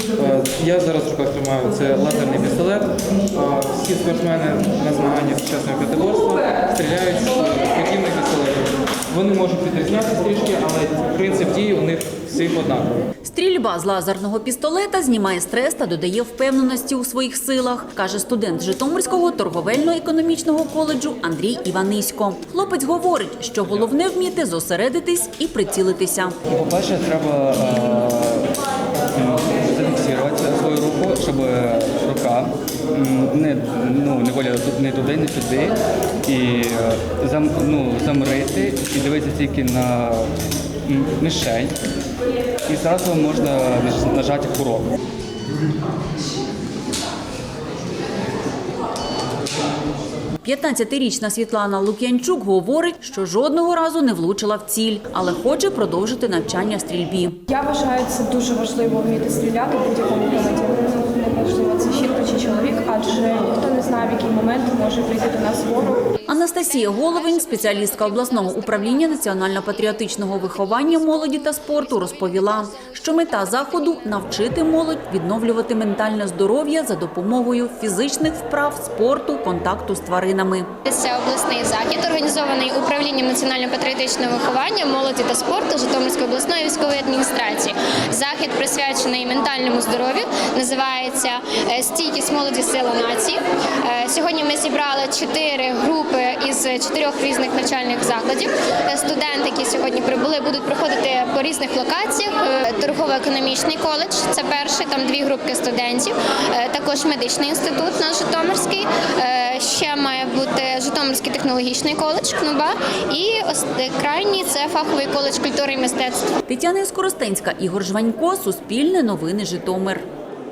Е, Я зараз в руках тримаю це лазерний пістолет. Е, Всі спортсмени на змаганнях сучасного п'ятиборства стріляють з подібних пістолетів. Вони можуть відрізнятися трішки, але принцип дії у них всіх однаковий. Стрільба з лазерного пістолета знімає стрес та додає впевненості у своїх силах, каже студент Житомирського торговельно-економічного коледжу Андрій Іванисько. Хлопець говорить, що головне вміти зосередитись і прицілитися. По-перше, треба е, руку, щоб не, ну, не воля не туди, не сюди. І е, зам, ну, замрити і дивитися тільки на мішень. І зразу можна нажати курок. – 15-річна Світлана Лук'янчук говорить, що жодного разу не влучила в ціль, але хоче продовжити навчання в стрільбі. Я вважаю, це дуже важливо вміти стріляти в будь-якому чоловік, адже ніхто не знає, в який момент може прийти до нас ворог. Анастасія Головень, спеціалістка обласного управління національно-патріотичного виховання молоді та спорту, розповіла, що мета заходу навчити молодь відновлювати ментальне здоров'я за допомогою фізичних вправ, спорту, контакту з тваринами. Це обласний захід, організований управлінням національно-патріотичного виховання, молоді та спорту Житомирської обласної військової адміністрації. Захід присвячений ментальному здоров'ю, називається Стійкість молоді сила нації. Е, Сьогодні ми зібрали чотири групи із чотирьох різних навчальних закладів. Е, Студенти, які сьогодні прибули, будуть проходити по різних локаціях. Е, Торгово-економічний коледж це перший, там дві групки студентів. Також медичний інститут наш Житомирський. Ще має бути Житомирський технологічний коледж КНУБА. І крайній це фаховий коледж культури і мистецтв. Тетяна Скоростенська, Ігор Жванько, Суспільне новини Житомир.